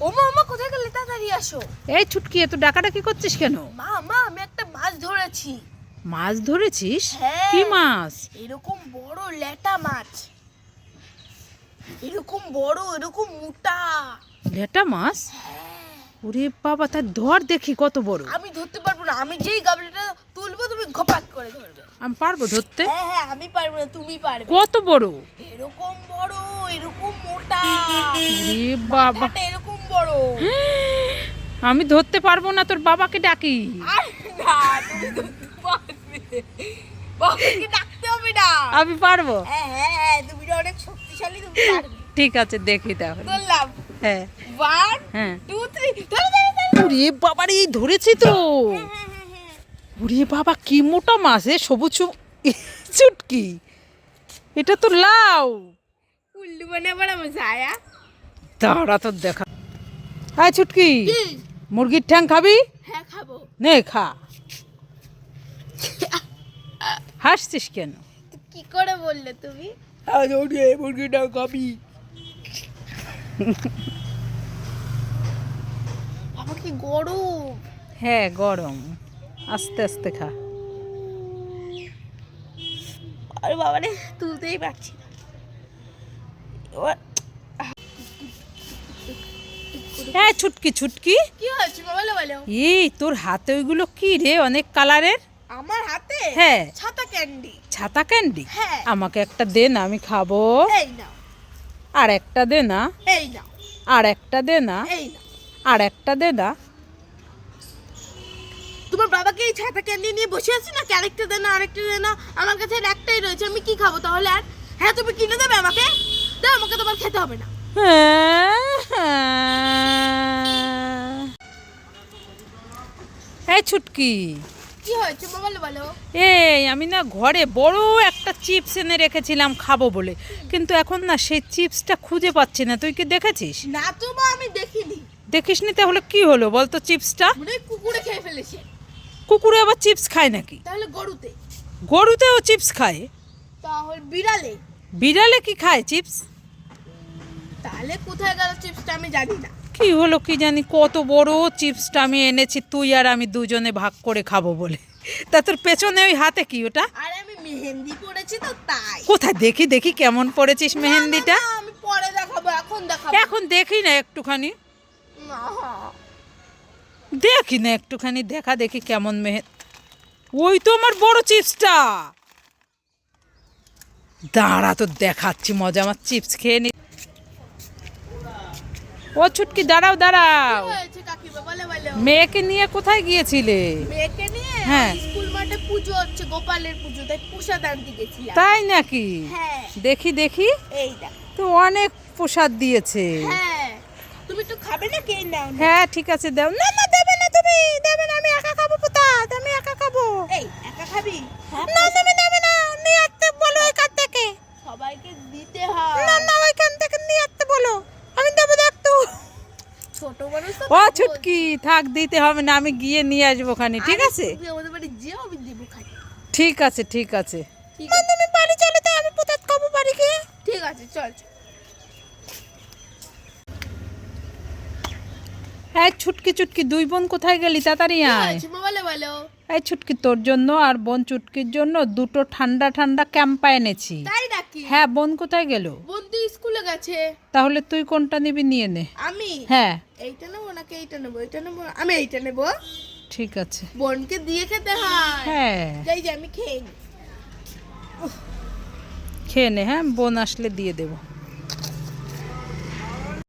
ওমা ওমা কোথায় গেলে তাড়াতাড়ি আসো? এই ছুটকি এত ডাকাডাকি করছিস কেন? মা মা আমি একটা মাছ ধরেছি। মাছ ধরেছিস? হ্যাঁ। কি মাছ? এরকম বড় লেটা মাছ। এরকম বড় এরকম মোটা। লেটা মাছ? হ্যাঁ। ওরে বাবা তার ধর দেখি কত বড়। আমি ধরতে পারব না আমি যেই গাবলাটা তুলবো তুমি ঘপাক করে ধরবে। আমি পারব ধরতে? হ্যাঁ হ্যাঁ আমি পারব না তুমি পারবে। কত বড়? এরকম বড় এরকম মোটা। ওরে বাবা। মাথাটা এরকম বড় আমি ধরতে পারব না তোর বাবাকে ডাকি। আমি পারব? হ্যাঁ হ্যাঁ হ্যাঁ তো ঠিক আছে দেখি তাহলে। হ্যাঁ। ওরে ধরেছি তো। ওরে বাবা কি মোটা মাছ এ সবুজ চুটকি। এটা তো লাউ। উল্লু মানে আবার আমার দাঁড়া তোর দেখা। হ্যাঁ ছুটকি মুরগির ঠ্যাং খাবি? হ্যাঁ খাব। নে খা। হাসছিস কেন? কি করে বললে তুমি? মুরগিটা খাবি। বাবা কি গরম। হ্যাঁ গরম। আস্তে আস্তে খা। আরে বাবা রে তুলতেই পারছি না। এবার হ্যাঁ ছুটকি ছুটকি। কি হয়েছে বলো বলো। এই তোর হাতে ওইগুলো কি রে? অনেক কালারের। আমার হাতে? হ্যাঁ। ছাতা ক্যান্ডি। ছাতা ক্যান্ডি? হ্যাঁ। আমাকে একটা দে না আমি খাব। এই নাও। আর একটা দে না। এই নাও। আর একটা দে না। এই নাও। আর একটা দে না। তোমার বাবাকে এই ছাতা ক্যান্ডি নিয়ে বসে আছি না আরেকটা দে না আরেকটা দে না। আমার কাছে আর একটাই রয়েছে আমি কি খাব তাহলে আর? হ্যাঁ তুমি কিনে দেবে আমাকে? দাও আমাকে তোমার খেতে হবে না। এই ছুটকি। কি হয়েছে? বলো বলো। এই আমি না ঘরে বড় একটা চিপস এনে রেখেছিলাম খাব বলে। কিন্তু এখন না সেই চিপসটা খুঁজে পাচ্ছি না। তুই কি দেখেছিস? না তো মা আমি দেখিনি। দেখিসনি তাহলে কি হলো? বলতো চিপসটা? কুকুরে খেয়ে ফেলেছে। কুকুরে আবার চিপস খায় নাকি? তাহলে গরুতে। গরুতেও চিপস খায়? তাহলে বিড়ালে। বিড়ালে কি খায় চিপস? তাহলে কোথায় গেল চিপসটা আমি জানি না। কি হলো কি জানি কত বড় চিপসটা আমি এনেছি তুই আর আমি দুজনে ভাগ করে খাব বলে। তা তোর পেছনে ওই হাতে কি ওটা? আর আমি মেহেন্দি পড়েছি তো তাই। কোথায়? দেখি দেখি কেমন পড়েছিস মেহেন্দিটা। আমি পরে দেখাবো এখন দেখাবো। এখন দেখি না একটুখানি। দেখি না একটুখানি দেখা দেখি কেমন মেহে ওই তো আমার বড় চিপসটা। দাঁড়া তো দেখাচ্ছি মজা আমার চিপস খেয়ে নি ও ছুটকি দাঁড়াও দাঁড়াও। মেয়েকে নিয়ে কোথায় গিয়েছিলে? মেয়েকে নিয়ে হ্যাঁ। স্কুল মাঠে পুজো হচ্ছে গোপালের পুজো তাই প্রসাদ আনতে গেছিলাম। তাই নাকি? হ্যাঁ। দেখি দেখি। এই তো অনেক প্রসাদ দিয়েছে। হ্যাঁ। তুমি তো খাবে না কে নাও। হ্যাঁ ঠিক আছে দাও। না না দেবে না তুমি দেবে না আমি একা খাব প্রসাদ আমি একা খাব এই একা খাবি হ্যাঁ না তুমি দেবে না নিয়ে আসতে বলো ওইখান থেকে সবাইকে দিতে হয় না না ওইখান থেকে নিয়ে আসতে বলো আমি দেবো দেখ তো ছোট মানুষ তো ও ছুটকি থাক দিতে হবে না আমি গিয়ে নিয়ে আসব ওখানে ঠিক আছে? ঠিক আছে ঠিক আছে। ঠিক আছে। তুমি বাড়ি চলে তো আমি প্রসাদ খাব বাড়ি গিয়ে? ঠিক আছে চল চল। হ্যাঁ ছুটকি ছুটকি দুই বোন কোথায় গেলি তাড়াতাড়ি আয়। মোবাইলে বলো। এই ছুটকি তোর জন্য আর বোন চুটকির জন্য দুটো ঠান্ডা ঠান্ডা ক্যাম্পা এনেছি। তাই নাকি? হ্যাঁ বোন কোথায় গেল? বোন বন্ধু স্কুলে গেছে। তাহলে তুই কোনটা নিবি নিয়ে নে। আমি? হ্যাঁ। এইটা নেব নাকি এইটা নেব এইটা নেব? আমি এইটা নেব। ঠিক আছে। বোনকে দিয়ে খেতে হয়। হ্যাঁ। যাই যে আমি খেয়ে খেয়ে নে হ্যাঁ বোন আসলে দিয়ে দেবো।